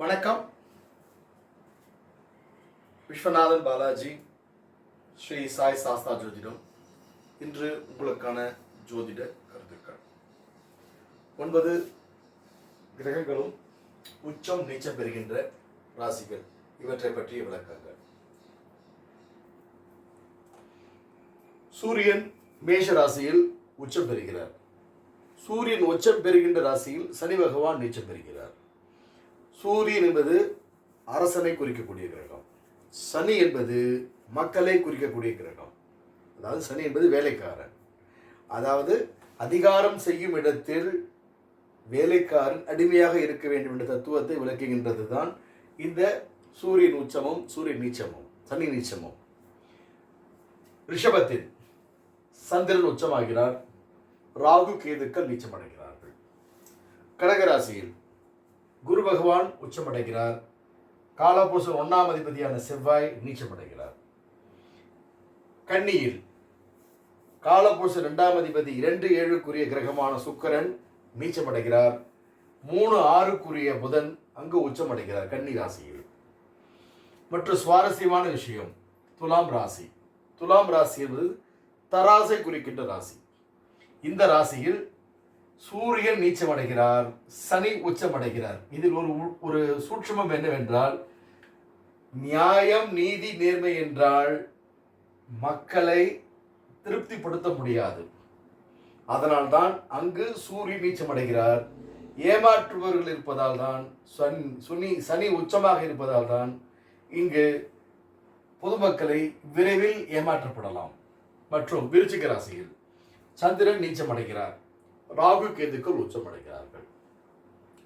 வணக்கம். விஸ்வநாதன் பாலாஜி ஸ்ரீ சாய் சாஸ்தா ஜோதிடம். இன்று உங்களுக்கான ஜோதிட கருத்துக்கள். ஒன்பது கிரகங்களும் உச்சம் நீச்சம் பெறுகின்ற ராசிகள். இவற்றை பற்றிய விளக்கங்கள். சூரியன் மேஷ ராசியில் உச்சம் பெறுகிறார். சூரியன் உச்சம் பெறுகின்ற ராசியில் சனி பகவான் நீச்சம் பெறுகிறார். சூரியன் என்பது அரசனை குறிக்கக்கூடிய கிரகம். சனி என்பது மக்களை குறிக்கக்கூடிய கிரகம். அதாவது சனி என்பது வேலைக்காரன். அதாவது அதிகாரம் செய்யும் இடத்தில் வேலைக்காரன் அடிமையாக இருக்க வேண்டும் என்ற தத்துவத்தை விளக்குகின்றது தான் இந்த சூரியன் உச்சமும் சூரியன் நீச்சமும் சனி நீச்சமும். ரிஷபத்தில் சந்திரன் உச்சமாகிறார். ராகு கேதுக்கள் நீச்சமடைகிறார்கள். கடகராசியில் குரு பகவான் உச்சமடைகிறார். காலபூசன் ஒன்றாம் அதிபதியான செவ்வாய் நீச்சமடைகிறார். கன்னியில் காலபூசன் ரெண்டாம் அதிபதி இரண்டு ஏழுக்குரிய கிரகமான சுக்கரன் நீச்சமடைகிறார். மூணு ஆறுக்குரிய புதன் அங்கு உச்சமடைகிறார் கன்னி ராசியில். மற்றும் சுவாரஸ்யமான விஷயம் துலாம் ராசி. துலாம் ராசி என்பது தராசை குறிக்கின்ற ராசி. இந்த ராசியில் சூரியன் நீச்சமடைகிறார் சனி உச்சமடைகிறார். இதில் ஒரு ஒரு சூட்சமம் என்னவென்றால் நியாயம் நீதி நேர்மை என்றால் மக்களை திருப்திப்படுத்த முடியாது. அதனால்தான் அங்கு சூரியன் நீச்சமடைகிறார் ஏமாற்றுபவர்கள் இருப்பதால் தான் சன் சுனி சனி உச்சமாக இருப்பதால் தான் இங்கு பொதுமக்களை விரைவில் ஏமாற்றப்படலாம். மற்றும் விருச்சிக ராசியில் சந்திரன் நீச்சமடைகிறார். ராகு கேதுக்கள் உச்சமடைகிறார்கள்.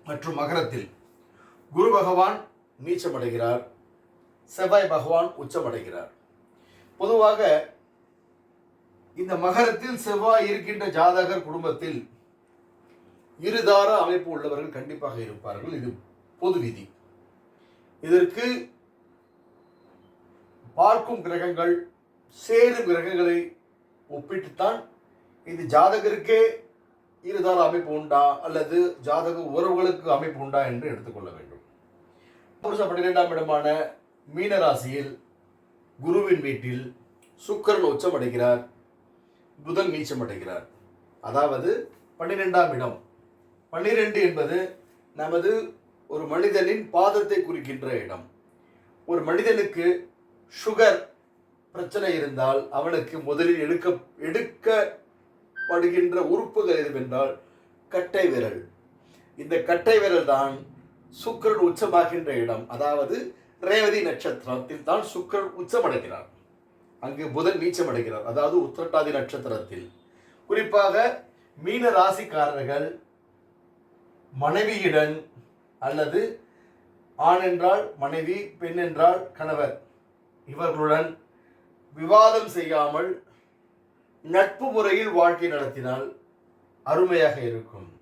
மற்றும் மகரத்தில் குரு பகவான் நீச்சமடைகிறார். செவ்வாய் பகவான் உச்சமடைகிறார். பொதுவாக இந்த மகரத்தில் செவ்வாய் இருக்கின்ற ஜாதகர் குடும்பத்தில் இருதார அமைப்பு உள்ளவர்கள் கண்டிப்பாக இருப்பார்கள். இது பொது விதி. இதற்கு பார்க்கும் கிரகங்கள் சேரும் கிரகங்களை ஒப்பிட்டுத்தான் இது ஜாதகருக்கே இருதால் அமைப்பு உண்டா அல்லது ஜாதக உறவுகளுக்கு அமைப்பு உண்டா என்று எடுத்துக்கொள்ள வேண்டும். புருஷ பன்னிரெண்டாம் இடமான மீனராசியில் குருவின் வீட்டில் சுக்கரன் உச்சம் அடைகிறார் புதன் நீச்சமடைகிறார் அதாவது பன்னிரெண்டாம் இடம். பன்னிரெண்டு என்பது நமது ஒரு மனிதனின் பாதத்தை குறிக்கின்ற இடம். ஒரு மனிதனுக்கு சுகர் பிரச்சனை இருந்தால் அவனுக்கு முதலில் எடுக்க எடுக்க படுகின்ற உறுப்புகள் எதுவென்றால் கட்டை விரல். இந்த கட்டை விரல் தான் சுக்கிரன் உச்சமாகின்ற இடம். அதாவது ரேவதி நட்சத்திரத்தில் தான் சுக்கரன் உச்சமடைகிறார். அங்கு புதன் நீச்சமடைகிறார். அதாவது உத்திரட்டாதி நட்சத்திரத்தில். குறிப்பாக மீன ராசிக்காரர்கள் மனைவியுடன் அல்லது ஆண் என்றால் மனைவி பெண் என்றால் கணவர் இவர்களுடன் விவாதம் செய்யாமல் நட்பு முறையில் வாழ்க்கை நடத்தினால் அருமையாக இருக்கும்.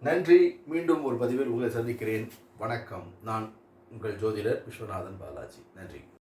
நன்றி. மீண்டும் ஒரு பதிவில் உங்களை சந்திக்கிறேன். வணக்கம். நான் உங்கள் ஜோதிடர் விஸ்வநாதன் பாலாஜி. நன்றி.